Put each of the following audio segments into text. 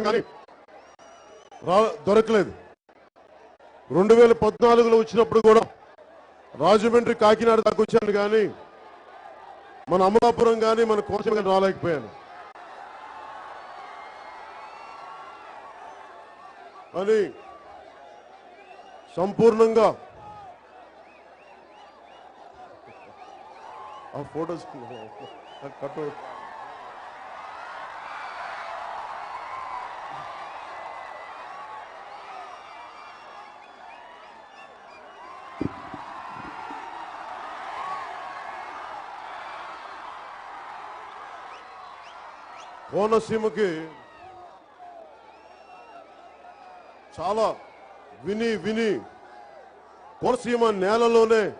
కానీ రా దొరకలేదు. రెండు వేల పద్నాలుగులో వచ్చినప్పుడు కూడా రాజమండ్రి కాకినాడ దాకా వచ్చాను కానీ మన అమలాపురం కానీ మన కోసం కానీ రాలేకపోయాను. అని సంపూర్ణంగా ఆ ఫోటోస్ కట్టు కోనసీమకి చాలా విని విని కోనసీమ నేలలోనే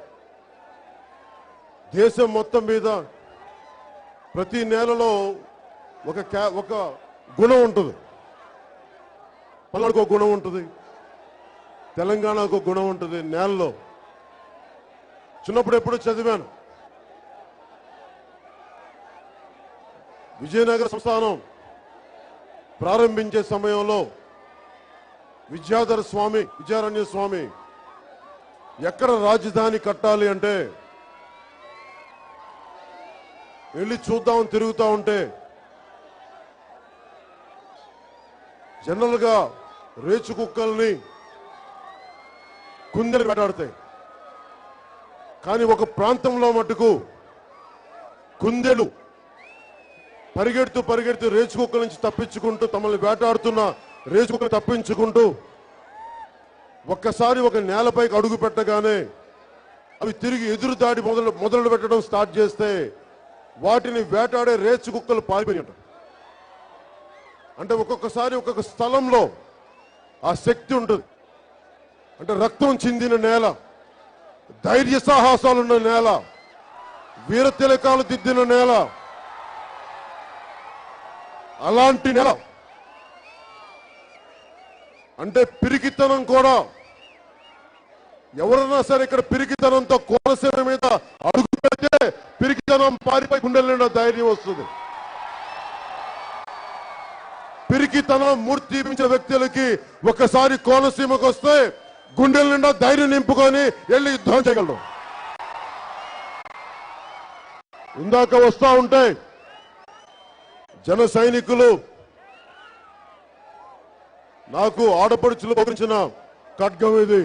దేశం మొత్తం మీద ప్రతి నేలలో ఒక క్యా ఒక గుణం ఉంటుంది. పల్నాడుకు ఒక గుణం ఉంటుంది. తెలంగాణకు ఒక గుణం ఉంటుంది. నేలలో చిన్నప్పుడు ఎప్పుడు చదివాను. విజయనగర సంస్థానం ప్రారంభించే సమయంలో విద్యాధర స్వామి విద్యారణ్య స్వామి ఎక్కడ రాజధాని కట్టాలి అంటే వెళ్ళి చూద్దాం తిరుగుతూ ఉంటే జనరల్గా రేచు కుక్కల్ని కుందెలు వేటాడతాయి. కానీ ఒక ప్రాంతంలో మటుకు కుందెలు పరిగెడుతూ పరిగెడుతూ రేచుకుక్క నుంచి తప్పించుకుంటూ తమల్ని వేటాడుతున్న రేచుకుక్క తప్పించుకుంటూ ఒక్కసారి ఒక నేలపైకి అడుగు పెట్టగానే అవి తిరిగి ఎదురు దాడి మొదలు మొదలు పెట్టడం స్టార్ట్ చేస్తే వాటిని వేటాడే రేచు కుక్కలు పారిపోయి అంటే ఒక్కొక్కసారి ఒక్కొక్క స్థలంలో ఆ శక్తి ఉంటుంది. అంటే రక్తం చిందిన నేల ధైర్య సాహసాలున్న నేల వీర తిలకాలు దిద్దిన నేల అలాంటి నెల. అంటే పిరికితనం కూడా. ఎవరన్నా సరే ఇక్కడ పిరికితనంతో కోనసీమ మీద అడుగు పెడితే పిరికితనం పారిపై గుండెల ధైర్యం వస్తుంది. పిరికితనం మూర్తి చూపించిన వ్యక్తులకి ఒకసారి కోనసీమకు వస్తే గుండెల నిండా ధైర్యం నింపుకొని వెళ్ళి యుద్ధం చేయగలరు. ఇందాక వస్తా ఉంటే జన సైనికులు నాకు ఆడపడుచులు పంపించిన ఖడ్గం ఇది.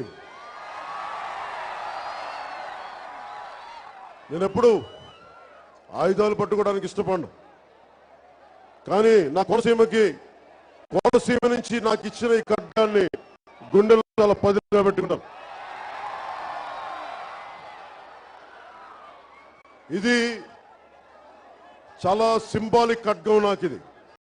నేనెప్పుడు ఆయుధాలు పట్టుకోవడానికి ఇష్టపడను. కానీ నా కోనసీమకి కోనసీమ నుంచి నాకు ఇచ్చిన ఈ ఖడ్గాన్ని గుండెలు చాలా పదిగా పెట్టుకుంటాను ఇది చాలా సింబాలిక్ ఖడ్గం నాకు ఇది.